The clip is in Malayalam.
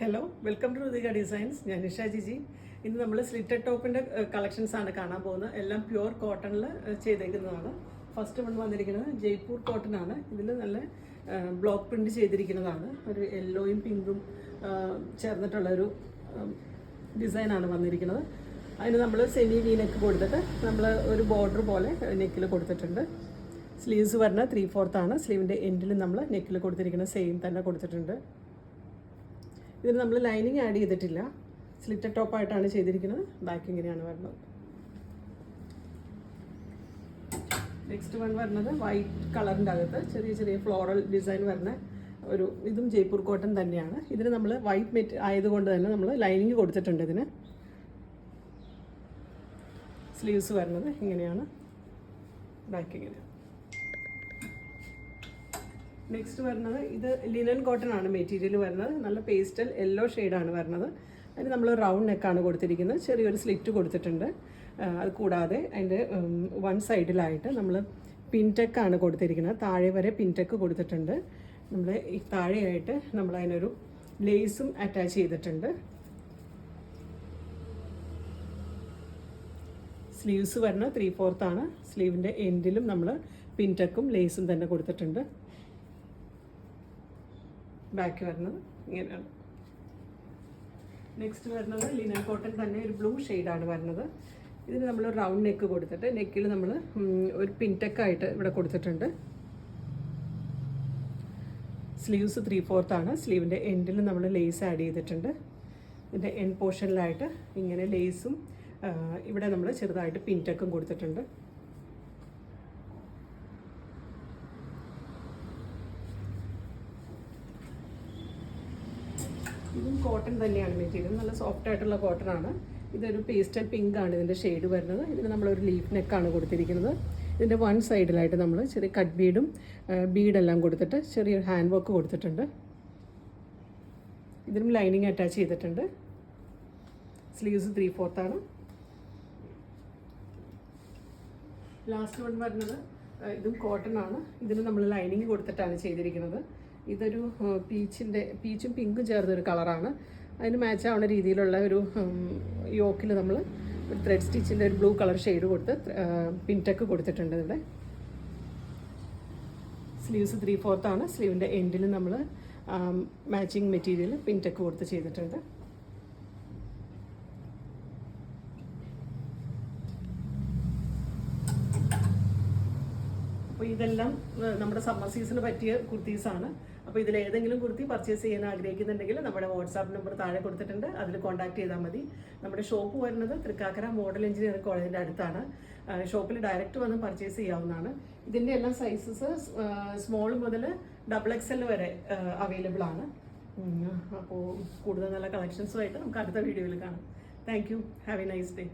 Hello welcome to Ritika designs ഞാൻ നിഷ ജിജി. ഇന്ന് നമ്മൾ സ്ലിറ്റർ ടോപ്പിന്റെ കളക്ഷൻസ് ആണ് കാണാൻ പോകുന്നത്. എല്ലാം പ്യുവർ കോട്ടണിൽ ചെയ്തേക്കുന്നതാണ്. ഫസ്റ്റ് വൺ വന്നിരിക്കുന്നത് ജയ്പൂർ കോട്ടൺ ആണ്. ഇതിൽ നല്ല ബ്ലോക്ക് പ്രിന്റ് ചെയ്തിരിക്കുന്നതാണ്. ഒരു യെല്ലോയും പിങ്കും ചേർന്നിട്ടുള്ളൊരു ഡിസൈനാണ് വന്നിരിക്കുന്നത്. അതിന് നമ്മൾ സെമി വി നെക്ക് കൊടുത്തിട്ട് നമ്മൾ ഒരു ബോർഡർ പോലെ നെക്കിൽ കൊടുത്തിട്ടുണ്ട്. സ്ലീവ്സ് വരുന്ന ത്രീ ഫോർത്താണ് സ്ലീവിന്റെ എൻഡിൽ നമ്മൾ നെക്കിൽ കൊടുത്തിരിക്കുന്നത് സെയിം തന്നെ കൊടുത്തിട്ടുണ്ട്. ഇതിൽ നമ്മൾ ലൈനിങ് ആഡ് ചെയ്തിട്ടില്ല. സ്ലിറ്റഡ് ടോപ്പായിട്ടാണ് ചെയ്തിരിക്കുന്നത്. ബാക്ക് ഇങ്ങനെയാണ് വരുന്നത്. നെക്സ്റ്റ് വൺ വരുന്നത് വൈറ്റ് കളറിന്റെ അകത്ത് ചെറിയ ചെറിയ ഫ്ലോറൽ ഡിസൈൻ വരുന്ന ഒരു ഇതും ജയ്പൂർ കോട്ടൺ തന്നെയാണ്. ഇതിന് നമ്മൾ വൈറ്റ് മെറ്റ് ആയതുകൊണ്ട് തന്നെ നമ്മൾ ലൈനിങ് കൊടുത്തിട്ടുണ്ട് ഇതിന്. സ്ലീവ്സ് വരുന്നത് ഇങ്ങനെയാണ്. ബാക്ക് ഇങ്ങനെയാണ് നെക്സ്റ്റ് വരുന്നത് ഇത് ലിനൻ കോട്ടൺ ആണ് മെറ്റീരിയൽ വരുന്നത്. നല്ല പേസ്റ്റൽ യെല്ലോ ഷെയ്ഡാണ് വരുന്നത്. അതിന് നമ്മൾ റൗണ്ട് നെക്കാണ് കൊടുത്തിരിക്കുന്നത്. ചെറിയൊരു സ്ലിറ്റ് കൊടുത്തിട്ടുണ്ട്. അത് കൂടാതെ അതിന്റെ വൺ സൈഡിലായിട്ട് നമ്മൾ പിൻടെക്കാണ് കൊടുത്തിരിക്കുന്നത്. താഴെ വരെ പിൻടെക്ക് കൊടുത്തിട്ടുണ്ട്. നമ്മൾ ഈ താഴെയായിട്ട് നമ്മൾ അതിനൊരു ലേസും അറ്റാച്ച് ചെയ്തിട്ടുണ്ട്. സ്ലീവ്സ് വരുന്ന ത്രീ ഫോർത്താണ് സ്ലീവിന്റെ എൻഡിലും നമ്മൾ പിൻടെക്കും ലേസും തന്നെ കൊടുത്തിട്ടുണ്ട്. ബാക്ക് വരുന്നത്. ഇങ്ങനെയാണ്. നെക്സ്റ്റ് വരുന്നത് ലിനൻ കോട്ടൺ തന്നെ ഒരു ബ്ലൂ ഷെയ്ഡാണ് വരുന്നത്. ഇതിന് നമ്മൾ റൗണ്ട് നെക്ക് കൊടുത്തിട്ട് നെക്കിൽ നമ്മൾ ഒരു പിൻടെക്കായിട്ട് ഇവിടെ കൊടുത്തിട്ടുണ്ട്. സ്ലീവ്സ് ത്രീ ആണ്. സ്ലീവിന്റെ എൻഡിൽ നമ്മൾ ലേസ് ആഡ് ചെയ്തിട്ടുണ്ട്. ഇതിന്റെ എൻഡ് പോർഷനിലായിട്ട് ഇങ്ങനെ ലേസും ഇവിടെ നമ്മൾ ചെറുതായിട്ട് പിൻടെക്കും കൊടുത്തിട്ടുണ്ട്. ഇതും കോട്ടൺ തന്നെയാണ് മെറ്റീരിയൽ നല്ല സോഫ്റ്റ് ആയിട്ടുള്ള കോട്ടൺ ആണ്. ഇതൊരു പേസ്റ്റൽ പിങ്ക് ആണ് ഇതിന്റെ ഷെയ്ഡ് വരുന്നത്. ഇതിന് നമ്മളൊരു ലീഫ് നെക്കാണ് കൊടുത്തിരിക്കുന്നത്. ഇതിന്റെ വൺ സൈഡിലായിട്ട് നമ്മൾ ചെറിയ കട്ട് ബീഡും ബീഡെല്ലാം കൊടുത്തിട്ട് ചെറിയൊരു ഹാൻഡ് വർക്ക് കൊടുത്തിട്ടുണ്ട്. ഇതിനും ലൈനിങ് അറ്റാച്ച് ചെയ്തിട്ടുണ്ട്. സ്ലീവ്സ് ത്രീ ആണ്. ലാസ്റ്റ് വൺ വരുന്നത് ഇതും കോട്ടൺ ആണ്. ഇതിന് നമ്മൾ ലൈനിങ് കൊടുത്തിട്ടാണ് ചെയ്തിരിക്കുന്നത്. ഇതൊരു പീച്ചിന്റെ പീച്ചും പിങ്കും ചേർന്നൊരു കളറാണ്. അതിന് മാച്ച് ആവുന്ന രീതിയിലുള്ള ഒരു യോക്കിൽ നമ്മൾ ഒരു ത്രെഡ് സ്റ്റിച്ചിന്റെ ഒരു ബ്ലൂ കളർ ഷെയ്ഡ് കൊടുത്ത് പിൻടെക്ക് കൊടുത്തിട്ടുണ്ട് ഇവിടെ. സ്ലീവ്സ് ത്രീ ഫോർത്താണ് സ്ലീവിന്റെ എൻഡിൽ നമ്മൾ മാച്ചിങ് മെറ്റീരിയൽ പിൻടെക്ക് കൊടുത്ത് ചെയ്തിട്ടുണ്ട്. അപ്പോൾ ഇതെല്ലാം നമ്മുടെ സമ്മർ സീസണിന് പറ്റിയ കുർത്തീസാണ് അപ്പോൾ ഇതിൽ ഏതെങ്കിലും കുർത്തി പർച്ചേസ് ചെയ്യാൻ ആഗ്രഹിക്കുന്നുണ്ടെങ്കിൽ നമ്മുടെ വാട്സാപ്പ് നമ്പർ താഴെ കൊടുത്തിട്ടുണ്ട്. അതിൽ കോൺടാക്ട് ചെയ്താൽ മതി. നമ്മുടെ ഷോപ്പ് വരുന്നത് തൃക്കാക്കര മോഡൽ എഞ്ചിനീയറിംഗ് കോളേജിന്റെ അടുത്താണ്. ഷോപ്പിൽ ഡയറക്റ്റ് വന്ന് പർച്ചേസ് ചെയ്യാവുന്നതാണ്. ഇതിന്റെ എല്ലാം സൈസസ് സ്മോൾ മുതൽ ഡബിൾ എക്സ് എൽ വരെ അവൈലബിൾ ആണ്. അപ്പോൾ കൂടുതൽ നല്ല കളക്ഷൻസുമായിട്ട് നമുക്ക് അടുത്ത വീഡിയോയിൽ കാണാം. Thank you have a nice day